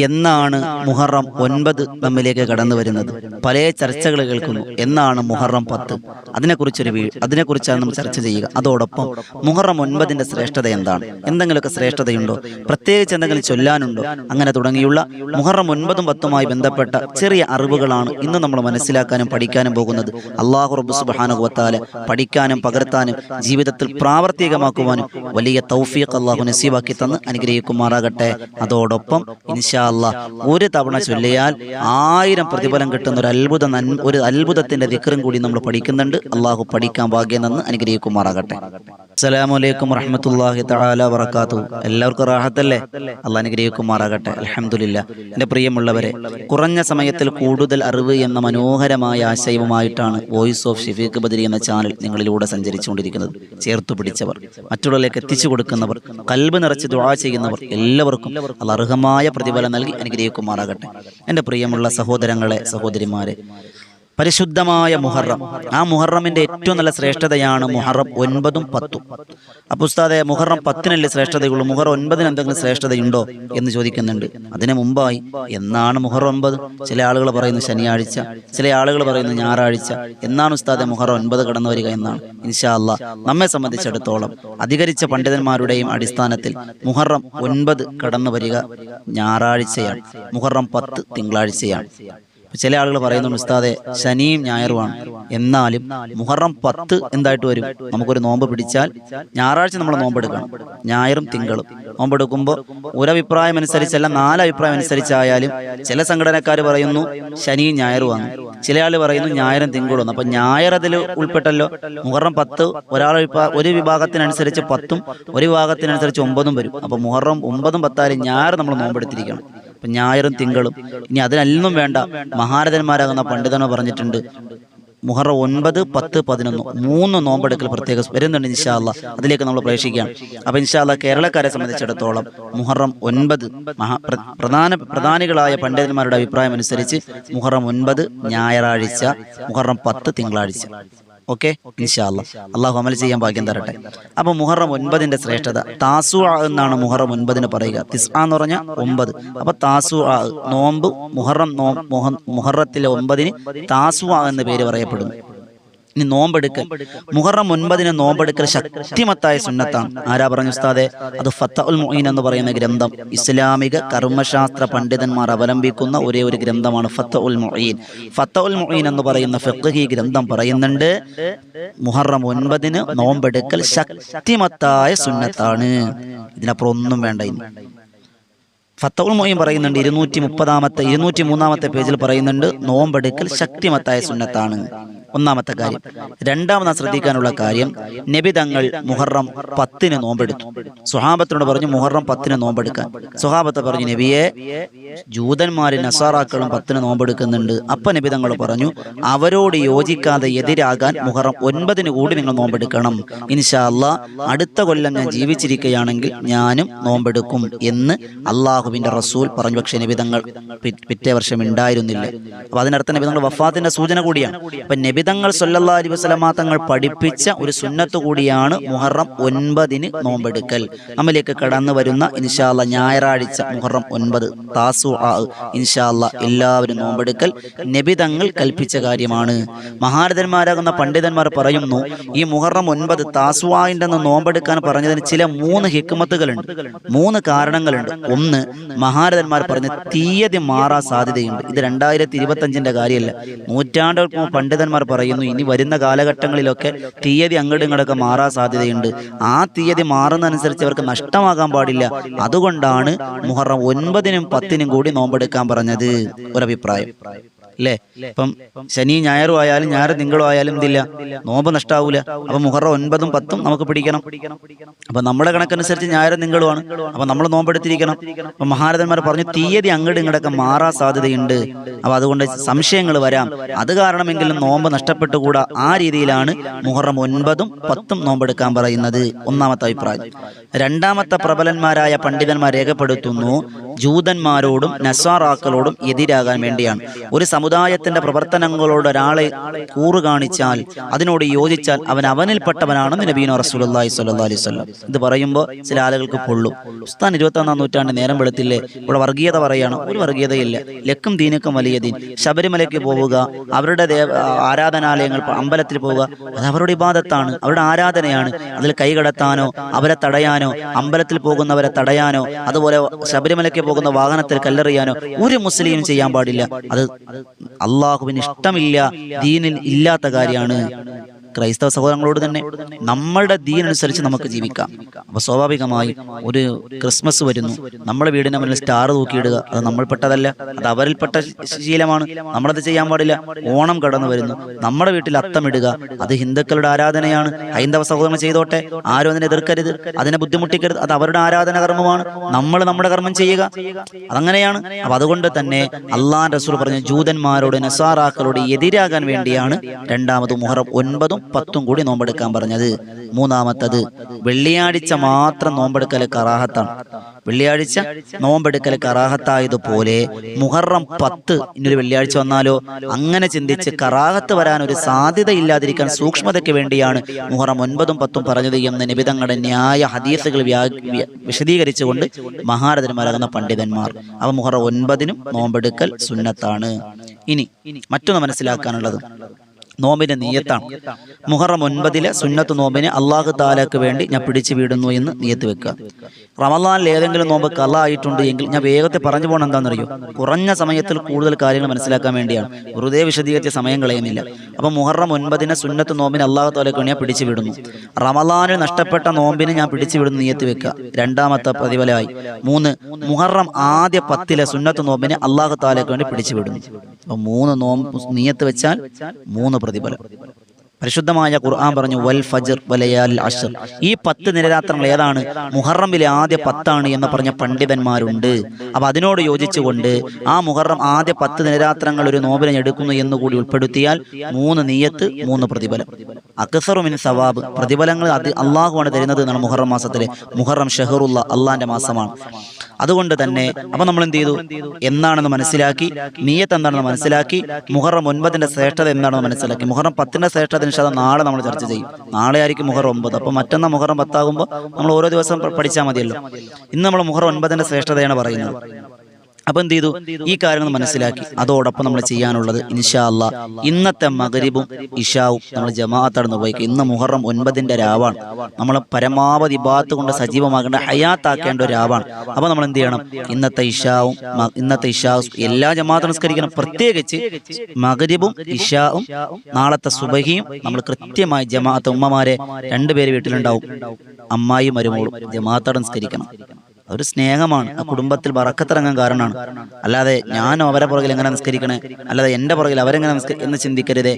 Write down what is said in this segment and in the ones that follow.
എന്നാണ് മുഹറം ഒൻപത് നമ്മിലേക്ക് കടന്നു വരുന്നത് പല ചർച്ചകൾ കേൾക്കുന്നു എന്നാണ് മുഹറം പത്ത്. അതിനെക്കുറിച്ചൊരു അതിനെക്കുറിച്ചാണ് നമ്മൾ ചർച്ച ചെയ്യുക. അതോടൊപ്പം മുഹറം ഒൻപതിന്റെ ശ്രേഷ്ഠത എന്താണ്? എന്തെങ്കിലുമൊക്കെ ശ്രേഷ്ഠതയുണ്ടോ? പ്രത്യേകിച്ച് എന്തെങ്കിലും ചൊല്ലാനുണ്ടോ? അങ്ങനെ തുടങ്ങിയുള്ള മുഹറം ഒൻപതും പത്തുമായി ബന്ധപ്പെട്ട ചെറിയ അറിവുകളാണ് ഇന്ന് നമ്മൾ മനസ്സിലാക്കാനും പഠിക്കാനും പോകുന്നത്. അള്ളാഹു റബ്ബു സുബാനുഭവത്താൽ പഠിക്കാനും പകർത്താനും ജീവിതത്തിൽ പ്രാവർത്തികമാക്കുവാനും വലിയ തൗഫീഖ് അള്ളാഹു നസീബാക്കി തന്ന് അനുഗ്രഹിക്കുമാറാകട്ടെ. അതോടൊപ്പം ഇൻഷാ അല്ലാ ഒരു തവണ ചൊല്ലിയാൽ ആയിരം പ്രതിഫലം കിട്ടുന്ന ഒരു അത്ഭുത ഒരു അത്ഭുതത്തിന്റെ ദിക്കറും കൂടി നമ്മൾ പഠിക്കുന്നുണ്ട്. അള്ളാഹു പഠിക്കാൻ ഭാഗ്യം നിന്ന് അനുഗ്രഹിക്കുമാറാകട്ടെ അസ്സലാമലൈക്കും വറഹമത്തല്ലാഹി തആല വറക്കാത്തു എല്ലാവർക്കും റാഹത്തല്ലേ? അള്ളാഹ് അനുഗ്രഹിക്കുമാറാകട്ടെ അൽഹംദുലില്ലാ. എന്റെ പ്രിയമുള്ളവരെ കുറഞ്ഞ സമയത്തിൽ കൂടുതൽ അറിവ് എന്ന മനോഹരമായ ആശയവുമായിട്ടാണ് വോയിസ് ഓഫ് ഷിഫീഖ് ബദരി എന്ന ചാനൽ നിങ്ങളിലൂടെ സഞ്ചരിച്ചുകൊണ്ടിരിക്കുന്നത്. ചേർത്തു പിടിച്ചവർ. മറ്റുള്ളവരിലേക്ക് എത്തിച്ചു കൊടുക്കുന്നവർ കൽബ് നിറച്ച് ദുആ ചെയ്യുന്നവർ എല്ലാവർക്കും അർഹമായ പ്രതിഫലം നൽകി അനുഗ്രഹിക്കുമാറാകട്ടെ. എന്റെ പ്രിയമുള്ള സഹോദരങ്ങളെ സഹോദരിമാരെ പരിശുദ്ധമായ മുഹറം. ആ മുഹറമിന്റെ ഏറ്റവും നല്ല ശ്രേഷ്ഠതയാണ് മുഹറം ഒൻപതും പത്തും. അപ്പൊ ഉസ്താദെ മുഹറം പത്തിനല്ലേ ശ്രേഷ്ഠതയുള്ളൂ? മുഹറം ഒൻപതിന് എന്തെങ്കിലും ശ്രേഷ്ഠതയുണ്ടോ എന്ന് ചോദിക്കുന്നുണ്ട്. അതിനു മുമ്പായി എന്നാണ് മുഹറം ഒൻപത്? ചില ആളുകൾ പറയുന്നു ശനിയാഴ്ച. ചില ആളുകൾ പറയുന്നു ഞായറാഴ്ച. എന്നാണ് ഉസ്താദെ മുഹറം ഒൻപത് കടന്നു വരിക എന്നാണ്. ഇൻഷാല്ല നമ്മെ സംബന്ധിച്ചിടത്തോളം അധികരിച്ച പണ്ഡിതന്മാരുടെയും അടിസ്ഥാനത്തിൽ മുഹറം ഒൻപത് കടന്നു വരിക ഞായറാഴ്ചയാണ്. മുഹറം പത്ത് തിങ്കളാഴ്ചയാണ്. ചില ആളുകൾ പറയുന്നുണ്ട് ഉസ്താദെ ശനിയും ഞായറുമാണ്. എന്നാലും മുഹറം പത്ത് എന്തായിട്ട് വരും? നമുക്കൊരു നോമ്പ് പിടിച്ചാൽ ഞായറാഴ്ച നമ്മൾ നോമ്പെടുക്കണം ഞായറും തിങ്കളും. നോമ്പെടുക്കുമ്പോൾ ഒരഭിപ്രായം അനുസരിച്ചല്ല നാല് അഭിപ്രായം അനുസരിച്ചായാലും ചില സംഘടനക്കാർ പറയുന്നു ശനിയും ഞായറുമാണ്. ചില ആൾ പറയുന്നു ഞായറും തിങ്കളും അപ്പൊ ഞായർ അതിൽ ഉൾപ്പെട്ടല്ലോ. മുഹറം പത്ത് ഒരാൾ ഒരു വിഭാഗത്തിനനുസരിച്ച് പത്തും ഒരു വിഭാഗത്തിനനുസരിച്ച് ഒമ്പതും വരും. അപ്പൊ മുഹറം ഒമ്പതും പത്തായാലും ഞായർ നമ്മൾ നോമ്പെടുത്തിരിക്കണം അപ്പൊ ഞായറും തിങ്കളും. ഇനി അതിനൊന്നും വേണ്ട. മഹാരഥന്മാരാകുന്ന പണ്ഡിതനോ പറഞ്ഞിട്ടുണ്ട്. മുഹറ ഒൻപത് പത്ത് പതിനൊന്ന്. മൂന്ന് നോമ്പെടുക്കൽ പ്രത്യേകം വരുന്നുണ്ട് ഇൻഷാല്ല അതിലേക്ക് നമ്മൾ പ്രവേശിക്കാം അപ്പൊ ഇൻഷാല്ല കേരളക്കാരെ സംബന്ധിച്ചിടത്തോളം മുഹറം ഒൻപത് മഹാ പ്രധാന പ്രധാനികളായ പണ്ഡിതന്മാരുടെ അഭിപ്രായം അനുസരിച്ച് മുഹറം ഒൻപത് ഞായറാഴ്ച മുഹറം പത്ത് തിങ്കളാഴ്ച. ഓക്കെ? ഇൻഷാല്ല അള്ളാഹു അമൽ ചെയ്യാൻ ഭാഗ്യം തരട്ടെ. അപ്പൊ മുഹറം ഒൻപതിന്റെ ശ്രേഷ്ഠത. താസു എന്നാണ് മുഹറം ഒൻപതിന് പറയുക. തിസ് എന്ന് പറഞ്ഞാൽ ഒമ്പത്. അപ്പൊ താസു നോമ്പ് മുഹറം നോ മുഹ- മുഹറത്തിലെ ഒമ്പതിന് താസു എന്ന് പേര് പറയപ്പെടുന്നു. ഇനി നോമ്പെടുക്കൽ മുഹറം ഒൻപതിന് നോമ്പെടുക്കൽ ശക്തിമത്തായ സുന്നത്താണ്. ആരാ പറഞ്ഞു ഉസ്താദെ? അത് ഫത്ത ഉൽ മൊയ്ൻ എന്ന് പറയുന്ന ഗ്രന്ഥം. ഇസ്ലാമിക കർമ്മശാസ്ത്ര പണ്ഡിതന്മാർ അവലംബിക്കുന്ന ഒരേ ഒരു ഗ്രന്ഥമാണ് ഫത്ത ഉൽ മൊയ്ൻ ഫത്ത ഉൽ മൊയ്ൻ എന്ന് പറയുന്ന ഫിഖ്ഹി ഗ്രന്ഥം പറയുന്നുണ്ട് മുഹറം ഒൻപതിന് നോമ്പെടുക്കൽ ശക്തിമത്തായ സുന്നത്താണ്. ഇതിനപ്പുറം ഒന്നും വേണ്ട ഇനി. ഫത്തവുൽ മൊയ്യം പറയുന്നുണ്ട് ഇരുന്നൂറ്റി മുപ്പതാമത്തെ ഇരുന്നൂറ്റി മൂന്നാമത്തെ പേജിൽ പറയുന്നുണ്ട് നോമ്പെടുക്കൽ ശക്തിമത്തായ സുന്നത്താണ്. ഒന്നാമത്തെ കാര്യം. രണ്ടാമത് ശ്രദ്ധിക്കാനുള്ള കാര്യം നബി തങ്ങൾ മുഹറം പത്തിന് നോമ്പെടുത്തു. സുഹാബത്തിനോട് പറഞ്ഞു മുഹറം പത്തിന് നോമ്പെടുക്കാൻ. സുഹാബത്തെ പറഞ്ഞു നബിയെ ജൂതന്മാരും നസാറാക്കളും പത്തിന് നോമ്പെടുക്കുന്നുണ്ട്. അപ്പ നബി തങ്ങൾ പറഞ്ഞു അവരോട് യോജിക്കാതെ എതിരാകാൻ മുഹറം ഒൻപതിന് കൂടി നിങ്ങൾ നോമ്പെടുക്കണം. ഇൻഷാല്ല അടുത്ത കൊല്ലം ഞാൻ ജീവിച്ചിരിക്കുകയാണെങ്കിൽ ഞാനും നോമ്പെടുക്കും എന്ന് അള്ളാഹുവിന്റെ റസൂൽ പറഞ്ഞു. പക്ഷേ നബി തങ്ങൾ പിറ്റേ വർഷം ഉണ്ടായിരുന്നില്ല. അപ്പൊ അതിനർത്ഥം നബിതങ്ങൾ വഫാത്തിന്റെ സൂചന കൂടിയാണ്. അപ്പൊ നബിതങ്ങൾ അലൈഹി വസല്ലമ തങ്ങൾ പഠിപ്പിച്ച ഒരു സുന്നത്ത് കൂടിയാണ് മുഹറം ഒൻപതിന് നോമ്പെടുക്കൽ. നമ്മിലേക്ക് കടന്നു വരുന്ന ഇൻഷാല്ല ഞായറാഴ്ച മുഹറം ഒൻപത് താസു ആ ഇൻഷാല്ല എല്ലാവരും നോമ്പെടുക്കൽ. നബിതങ്ങൾ കൽപ്പിച്ച കാര്യമാണ്. മഹാരഥന്മാരാകുന്ന പണ്ഡിതന്മാർ പറയുന്നു ഈ മുഹറം ഒൻപത് താസുവായിന്റെ നോമ്പെടുക്കാൻ പറഞ്ഞതിന് ചില മൂന്ന് ഹിക്മത്തുകളുണ്ട്. മൂന്ന് കാരണങ്ങളുണ്ട്. ഒന്ന് മഹാരഥന്മാർ പറഞ്ഞ തീയതി മാറാൻ സാധ്യതയുണ്ട്. ഇത് രണ്ടായിരത്തി ഇരുപത്തി അഞ്ചിന്റെ കാര്യമല്ല. നൂറ്റാണ്ടുകൾക്ക് പണ്ഡിതന്മാർ പറയുന്നു. ഇനി വരുന്ന കാലഘട്ടങ്ങളിലൊക്കെ തീയതി അങ്ങോട്ടും ഇങ്ങോട്ടൊക്കെ മാറാൻ സാധ്യതയുണ്ട്. ആ തീയതി മാറുന്നതനുസരിച്ച് അവർക്ക് നഷ്ടമാകാൻ പാടില്ല. അതുകൊണ്ടാണ് മുഹറം ഒൻപതിനും പത്തിനും കൂടി നോമ്പെടുക്കാൻ പറഞ്ഞത്. ഒരഭിപ്രായം. അല്ലേ ഇപ്പം ശനി ഞായറും ആയാലും ഞായർ തിങ്കളും ആയാലും ഇതില്ല നോമ്പ് നഷ്ടാവൂല. അപ്പൊ മുഹറം ഒൻപതും പത്തും നമുക്ക് പിടിക്കണം. അപ്പൊ നമ്മുടെ കണക്കനുസരിച്ച് ഞായറും തിങ്കളുമാണ്. അപ്പൊ നമ്മൾ നോമ്പെടുത്തിരിക്കണം. അപ്പൊ മഹാരഥന്മാർ പറഞ്ഞു തീയതി അങ്ങോട്ട് ഇങ്ങോട്ടൊക്കെ മാറാൻ സാധ്യതയുണ്ട്. അപ്പൊ അതുകൊണ്ട് സംശയങ്ങൾ വരാം. അത് കാരണമെങ്കിലും നോമ്പ് നഷ്ടപ്പെട്ടുകൂടാ. ആ രീതിയിലാണ് മുഹറം ഒൻപതും പത്തും നോമ്പെടുക്കാൻ പറയുന്നത് ഒന്നാമത്തെ അഭിപ്രായം. രണ്ടാമത്തെ പ്രബലന്മാരായ പണ്ഡിതന്മാർ രേഖപ്പെടുത്തുന്നു ജൂതന്മാരോടും നസാറാക്കളോടും എതിരാകാൻ വേണ്ടിയാണ്. ഒരു സമുദായം സമുദായത്തിന്റെ പ്രവർത്തനങ്ങളോട് ഒരാളെ കൂറു കാണിച്ചാൽ അതിനോട് യോജിച്ചാൽ അവൻ അവനിൽപ്പെട്ടവനാണെന്ന് നബീന റസൂലി സ്വല്ലാ അലൈഹി സ്വലം ഇത് പറയുമ്പോൾ ചില ആളുകൾക്ക് പൊള്ളും. ഉസ്താൻ ഇരുപത്തി ഒന്നാം നൂറ്റാണ്ട് നേരം വെളുത്തില്ലേ ഇവിടെ വർഗീയത പറയണം. ഒരു വർഗീയതയില്ല. ലക്കും ദീനക്കും വലിയ ദീൻ. ശബരിമലയ്ക്ക് പോവുക അവരുടെ ദേവ ആരാധനാലയങ്ങൾ അമ്പലത്തിൽ പോവുക അത് അവരുടെ ഇബാദത്താണ്. അവരുടെ ആരാധനയാണ്. അതിൽ കൈകടത്താനോ അവരെ തടയാനോ അമ്പലത്തിൽ പോകുന്നവരെ തടയാനോ അതുപോലെ ശബരിമലയ്ക്ക് പോകുന്ന വാഹനത്തിൽ കല്ലെറിയാനോ ഒരു മുസ്ലിം ചെയ്യാൻ പാടില്ല. അത് അള്ളാഹുവിന് ഇഷ്ടമില്ല ദീനിൽ ഇല്ലാത്ത കാര്യമാണ്. ക്രൈസ്തവ സഹോദരങ്ങളോട് തന്നെ നമ്മളുടെ ദീനനുസരിച്ച് നമുക്ക് ജീവിക്കാം. അപ്പൊ സ്വാഭാവികമായി ഒരു ക്രിസ്മസ് വരുന്നു. നമ്മുടെ വീടിന്റെ മുന്നിൽ സ്റ്റാർ തൂക്കിയിടുക. അത് നമ്മൾപ്പെട്ടതല്ല അത് അവരിൽപ്പെട്ട ശീലമാണ്. നമ്മളത് ചെയ്യാൻ പാടില്ല. ഓണം കടന്നു വരുന്നു. നമ്മുടെ വീട്ടിൽ അത്തമിടുക അത് ഹിന്ദുക്കളുടെ ആരാധനയാണ്. ഹൈന്ദവ സഹോദരങ്ങൾ ചെയ്തോട്ടെ. ആരും അതിനെ എതിർക്കരുത്. അതിനെ ബുദ്ധിമുട്ടിക്കരുത്. അത് അവരുടെ ആരാധന കർമ്മമാണ്. നമ്മൾ നമ്മുടെ കർമ്മം ചെയ്യുക. അതങ്ങനെയാണ്. അപ്പൊ അതുകൊണ്ട് തന്നെ അള്ളാൻ റസൂൽ പറഞ്ഞ ജൂതന്മാരോട് നസാറാക്കളോട് എതിരാകാൻ വേണ്ടിയാണ് രണ്ടാമത് മുഹറം ഒൻപതും പത്തും കൂടി നോമ്പെടുക്കാൻ പറഞ്ഞത് മൂന്നാമത്തത് വെള്ളിയാഴ്ച മാത്രം നോമ്പെടുക്കൽ കറാഹത്താണ്. വെള്ളിയാഴ്ച നോമ്പെടുക്കൽ കറാഹത്തായതുപോലെ മുഹറം പത്ത് ഇനിയൊരു വെള്ളിയാഴ്ച വന്നാലോ? അങ്ങനെ ചിന്തിച്ച് കറാഹത്ത് വരാൻ ഒരു സാധ്യത ഇല്ലാതിരിക്കാൻ സൂക്ഷ്മതയ്ക്ക് വേണ്ടിയാണ് മുഹറം ഒൻപതും പത്തും പറഞ്ഞത് എന്ന് നിബിതങ്ങളുടെ ന്യായ ഹദീസുകൾ വിശദീകരിച്ചുകൊണ്ട് മഹാരഥന്മാരാകുന്ന പണ്ഡിതന്മാർ. അവ മുഹറം ഒൻപതിനും നോമ്പെടുക്കൽ സുന്നത്താണ്. ഇനി മറ്റൊന്ന് മനസ്സിലാക്കാനുള്ളത്. നോമ്പിന്റെ നീയത്താണ്. മുഹറം ഒൻപതിലെ സുന്നത്ത് നോമ്പിനെ അള്ളാഹു താലാക്ക് വേണ്ടി ഞാൻ പിടിച്ചു വിടുന്നു എന്ന് നീയത്ത് വെക്കുക. റമദാനിൽ ഏതെങ്കിലും നോമ്പ് കല ആയിട്ടുണ്ട് എങ്കിൽ ഞാൻ വേഗത്തെ പറഞ്ഞു പോകണം എന്താണെന്നറിയോ? കുറഞ്ഞ സമയത്തിൽ കൂടുതൽ കാര്യങ്ങൾ മനസ്സിലാക്കാൻ വേണ്ടിയാണ്. വെറുതെ വിശദീകരിച്ച സമയം കളയുന്നില്ല. അപ്പൊ മുഹറം ഒൻപതിനെ സുന്നത്ത് നോമ്പിനെ അള്ളാഹു താലാക്ക് വേണ്ടി ഞാൻ പിടിച്ചു വിടുന്നു. റമദാനിൽ നഷ്ടപ്പെട്ട നോമ്പിനെ ഞാൻ പിടിച്ചു വിടുന്നു നീയത്ത് വെക്കുക. രണ്ടാമത്തെ പ്രതിഫലമായി മൂന്ന് മുഹറം ആദ്യ പത്തിലെ സുന്നത്ത് നോമ്പിനെ അള്ളാഹു താലാക്ക് വേണ്ടി പിടിച്ചു വിടുന്നു. അപ്പൊ മൂന്ന് നോമ്പ് നീയത്ത് വെച്ചാൽ മൂന്ന് പ്രതിഫലം. പരിശുദ്ധമായ ഖുർആൻ പറഞ്ഞു വൽ ഫജർ വലയാൽ അഷർ ഈ പത്ത് നിരരാത്രങ്ങൾ ഏതാണ്? മുഹറമിലെ ആദ്യ പത്താണ് എന്ന് പറഞ്ഞ പണ്ഡിതന്മാരുണ്ട്. അപ്പൊ അതിനോട് യോജിച്ചുകൊണ്ട് ആ മുഹറം ആദ്യ പത്ത് നിരരാത്രങ്ങൾ ഒരു നോബിനെ എടുക്കുന്നു എന്ന് കൂടി ഉൾപ്പെടുത്തിയാൽ മൂന്ന് നീയത്ത് മൂന്ന് പ്രതിഫലം. അക്സറുമിൻ സവാബ്. പ്രതിഫലങ്ങൾ അത് അള്ളാഹുവാണ് തരുന്നത് എന്നാണ് മുഹറം മാസത്തിലെ. മുഹറം ഷെഹറുള്ള അള്ളാന്റെ മാസമാണ്. അതുകൊണ്ട് തന്നെ അപ്പൊ നമ്മൾ എന്ത് ചെയ്തു? എന്നാണെന്ന് മനസ്സിലാക്കി നീയത്ത് എന്താണെന്ന് മനസ്സിലാക്കി മുഹറം ഒൻപതിന്റെ ശ്രേഷ്ഠത എന്താണെന്ന് മനസ്സിലാക്കി. മുഹറം പത്തിന്റെ ശ്രേഷ്ഠത നിഷേധം നാളെ നമ്മൾ ചർച്ച ചെയ്യും. നാളെ ആയിരിക്കും മുഹറം ഒമ്പത്. അപ്പൊ മറ്റന്നാൾ മുഹറം പത്താകുമ്പോൾ നമ്മൾ ഓരോ ദിവസം പഠിച്ചാൽ മതിയല്ലോ. ഇന്ന് നമ്മൾ മുഹറം ഒൻപതിന്റെ ശ്രേഷ്ഠതയാണ് പറയുന്നത്. അപ്പൊ എന്ത് ചെയ്തു? ഈ കാര്യങ്ങൾ മനസ്സിലാക്കി. അതോടൊപ്പം നമ്മൾ ചെയ്യാനുള്ളത് ഇൻഷാ അല്ലാ. ഇന്നത്തെ മകരിബും ഇഷാവും നമ്മൾ ജമാഅത്താണ് നിർവഹിക്കുക ഇന്ന് മുഹറം ഒൻപതിന്റെ രാവാണ്. നമ്മൾ പരമാവധി ഭാഗത്ത് കൊണ്ട് സജീവമാകേണ്ട ഹയാത്താക്കേണ്ട ഒരു രാവാണ്. അപ്പൊ നമ്മൾ എന്ത് ചെയ്യണം? ഇന്നത്തെ ഇഷാവും ഇന്നത്തെ ഇഷാവും എല്ലാ ജമാഅത്തും നിസ്കരിക്കണം. പ്രത്യേകിച്ച് മകരിബും ഇഷാവും നാളത്തെ സുബഹിയും നമ്മൾ കൃത്യമായി ജമാഅത്ത് ഉമ്മമാരെ രണ്ടുപേര് വീട്ടിലുണ്ടാവും. അമ്മായി മരുമോളും ജമാഅത്തോടെ നിസ്കരിക്കണം. അതൊരു സ്നേഹമാണ്. ആ കുടുംബത്തിൽ വറക്കത്തിറങ്ങാൻ കാരണമാണ്. അല്ലാതെ ഞാൻ അവരെ പുറകിൽ എങ്ങനെ നിസ്കരിക്കണേ അല്ലാതെ എന്റെ പുറകിൽ അവരെങ്ങനെ നമസ്കരി എന്ന് ചിന്തിക്കരുതേ.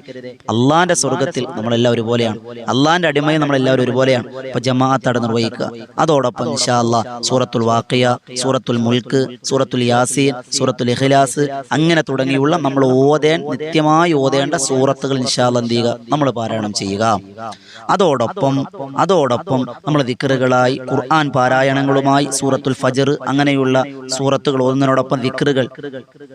അള്ളാന്റെ സ്വർഗത്തിൽ നമ്മളെല്ലാം ഒരുപോലെയാണ്. അള്ളാന്റെ അടിമയും നമ്മളെല്ലാവരും ഒരുപോലെയാണ്. അപ്പൊ ജമാഅത്താണ് നിർവഹിക്കുക. അതോടൊപ്പം ഇൻഷാ അല്ലാ സൂറത്തുൽ വാക്കിയ സൂറത്തുൽ മുൽക്ക് സൂറത്തുൽ യാസീൻ സൂറത്തുൽ ഇഖ്ലാസ് അങ്ങനെ തുടങ്ങിയുള്ള നമ്മൾ ഓതേൻ നിത്യമായി ഓതേണ്ട സൂറത്തുകൾ ഇൻഷാ അല്ലാ എന്ത് ചെയ്യുക? നമ്മൾ പാരായണം ചെയ്യുക. അതോടൊപ്പം അതോടൊപ്പം നമ്മൾ ദിക്കറുകളായി ഖുർആൻ പാരായണങ്ങളുമായി സൂറത്തുൽ ഫജർ അങ്ങനെയുള്ള സൂറത്തുകൾ ഓതുന്നതിനോടൊപ്പം ദിക്കറുകൾ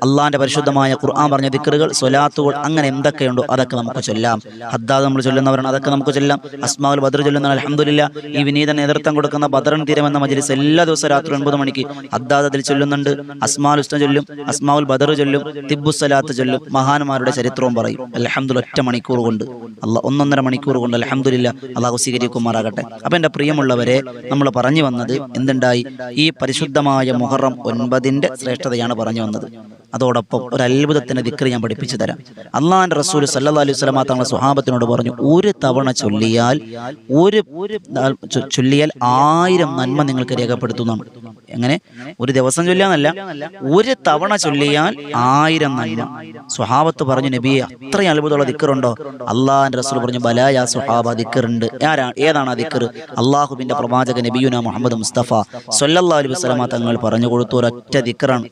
അള്ളാന്റെ പരിശുദ്ധമായ ഖുർആൻ പറഞ്ഞ ദിക്കറുകൾ സ്വലാത്തുകൾ അങ്ങനെ എന്തൊക്കെയുണ്ടോ അതൊക്കെ നമുക്ക് ചൊല്ലാം. ഹദ്ദാദ് നമ്മൾ ചൊല്ലുന്നവരാണ് അതൊക്കെ നമുക്ക് ചൊല്ലാം. അസ്മാവുൽ ബദർ ചൊല്ലുന്ന അലഹമുല്ല ഈ വിനീത നേതൃത്വം കൊടുക്കുന്ന ബദറൻ എന്ന മജ്ലിസ് എല്ലാ ദിവസവും രാത്രി ഒൻപത് മണിക്ക് ഹദ്ദാദ് അതിൽ ചൊല്ലുന്നുണ്ട്. അസ്മാൽ ഉസ്ന ചൊല്ലും അസ്മാവുൽ ബദർ ചൊല്ലും തിബ്ബു സലാത്ത് ചൊല്ലും മഹാന്മാരുടെ ചരിത്രവും പറയും. അലഹമുല്ല ഒറ്റ മണിക്കൂർ കൊണ്ട്. അല്ല ഒന്നൊന്നര മണിക്കൂർ കൊണ്ട് അലഹമുല്ല അള്ളാഹു സ്വീകരിക്കുമാറാകട്ടെ. അപ്പൊ എന്റെ പ്രിയമുള്ളവരെ നമ്മൾ പറഞ്ഞു വന്നത് എന്തുണ്ടായി? ഈ പരിശുദ്ധമായ മുഹറം ഒൻപതിന്റെ ശ്രേഷ്ഠതയാണ് പറഞ്ഞു വന്നത്. അതോടൊപ്പം ഒരു അത്ഭുതത്തിന് ദിക്രി ഞാൻ പഠിപ്പിച്ചു തരാം. അള്ളാഹാന്റെ റസൂൽ സല്ലാ അലൈഹി സ്വലാ തങ്ങളുടെ സ്വഹാബത്തിനോട് പറഞ്ഞു ഒരു തവണ ചൊല്ലിയാൽ ഒരു ചൊല്ലിയാൽ ആയിരം നന്മ നിങ്ങൾക്ക് രേഖപ്പെടുത്തുന്നതാണ് എങ്ങനെ? ഒരു ദിവസം ചൊല്ലാന്നല്ല ഒരു തവണ ചൊല്ലിയാൽ ആയിരം നന്മ. സ്വഹാബത്ത് പറഞ്ഞു നബിയെ അത്രയും അത്ഭുതമുള്ള ദിക്കറുണ്ടോ അള്ളാഹാന്റെ റസൂൽ പറഞ്ഞു ബലായ സ്വഹാബ ദിക്കറുണ്ട് ആരാ? ഏതാണ് ആ ദിക്കർ അള്ളാഹുബിന്റെ പ്രവാചക നബിയുന മുഹമ്മദ് മുസ്തഫ. സല്ലല്ലാഹു അലൈഹി വസല്ലമ തങ്ങൾ പറഞ്ഞു കൊടുത്തു ഒരൊറ്റ ദിക്റാണ്.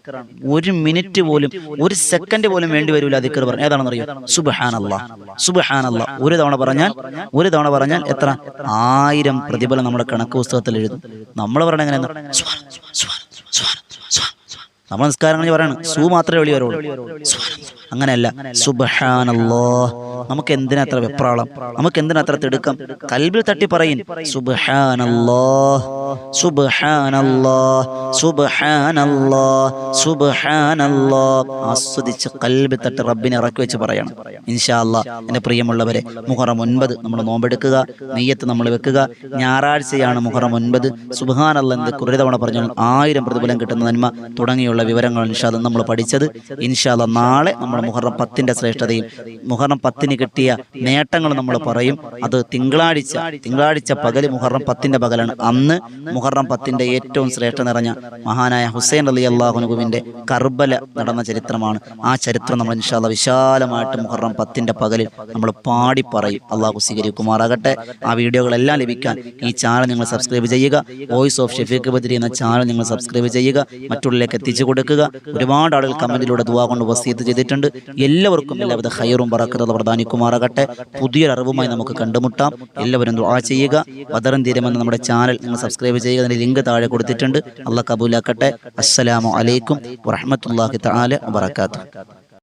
ഒരു മിനിറ്റ് പോലും ഒരു സെക്കൻഡ് പോലും വേണ്ടി വരില്ല ദിക്ർ പറഞ്ഞു. ഏതാണെന്നറിയോ? സുബ്ഹാനല്ലാഹ് സുബ്ഹാനല്ലാഹ് ഒരു തവണ പറഞ്ഞാൽ ഒരു തവണ പറഞ്ഞാൽ എത്ര? ആയിരം പ്രതിഫലം നമ്മുടെ കണക്ക് പുസ്തകത്തിൽ എഴുതും. നമ്മൾ പറഞ്ഞ എങ്ങനെ നമ്മൾ നിസ്കാരങ്ങൾ പറയണം. സു മാത്രമേ വെളി വരുള്ളൂ. അങ്ങനെയല്ല. സുബഹാനല്ലോ നമുക്ക് എന്തിനാ അത്ര വെപ്രാളം? നമുക്ക് എന്തിനാ അത്ര തിടുക്കം? കൽബിൽ തട്ടി പറയും. സുബഹാനല്ലോ സുബഹാനല്ലോ സുബഹാനല്ലോ സുബഹാനല്ലോ ആസ്വദിച്ച് കൽബിൽ തട്ടി റബ്ബിനെ ഇറക്കി വെച്ച് പറയണം. ഇൻഷാ അല്ലാ എന്റെ പ്രിയമുള്ളവരെ മുഹറം ഒൻപത് നമ്മൾ നോമ്പെടുക്കുക നെയ്യത്ത് നമ്മൾ വെക്കുക. ഞായറാഴ്ചയാണ് മുഹറം ഒൻപത്. സുബഹാനല്ല എന്ത് കുറേ തവണ പറഞ്ഞു ആയിരം പ്രതിഫലം കിട്ടുന്ന നന്മ തുടങ്ങിയുള്ള വിവരങ്ങൾ ഇൻഷാദ് നമ്മൾ പഠിച്ചത്. ഇൻഷാല്ല നാളെ നമ്മൾ മുഹറം പത്തിന്റെ ശ്രേഷ്ഠതയും. മുഹറം പത്തിന് കിട്ടിയ നേട്ടങ്ങൾ നമ്മൾ പറയും. അത് തിങ്കളാഴ്ച തിങ്കളാഴ്ച പകൽ മുഹറം പത്തിന്റെ പകലാണ്. അന്ന് മുഹറം പത്തിന്റെ ഏറ്റവും ശ്രേഷ്ഠ നിറഞ്ഞ മഹാനായ ഹുസൈൻ അലി അള്ളാഹുനുബുവിന്റെ കർബല നടന്ന ചരിത്രമാണ്. ആ ചരിത്രം നമ്മൾ ഇൻഷാല്ല വിശാലമായിട്ട് മുഹറം പത്തിന്റെ പകലിൽ നമ്മൾ പാടി പറയും. അള്ളാഹു സ്വീകരിക്കുമാറാകട്ടെ. ആ വീഡിയോകളെല്ലാം ലഭിക്കാൻ ഈ ചാനൽ നിങ്ങൾ സബ്സ്ക്രൈബ് ചെയ്യുക. വോയിസ് ഓഫ് ഷെഫീഖ് ബദ്രി എന്ന ചാനൽ നിങ്ങൾ സബ്സ്ക്രൈബ് ചെയ്യുക. മറ്റുള്ളിലേക്ക് എത്തിച്ചു കൊടുക്കുക. ഒരുപാട് ആളുകൾ കമന്റിലൂടെ ദുവാ കൊണ്ട് വസീത്ത് ചെയ്തിട്ടുണ്ട്. എല്ലാവർക്കും എല്ലാവിധ ഹൈറും പറക്കുന്നത് പ്രധാനിക്കുമാറാകട്ടെ പുതിയൊരു അറിവുമായി നമുക്ക് കണ്ടുമുട്ടാം. എല്ലാവരും ദുആ ചെയ്യുക. ബദറൻ തീരമെന്ന നമ്മുടെ ചാനൽ നിങ്ങൾ സബ്സ്ക്രൈബ് ചെയ്യുക. അതിന്റെ ലിങ്ക് താഴെ കൊടുത്തിട്ടുണ്ട്. അള്ളാഹ് കബൂലാക്കട്ടെ. അസ്സലാമു അലൈക്കും വറഹ്മത്തുള്ളാഹി തആല വബറകാതുഹു.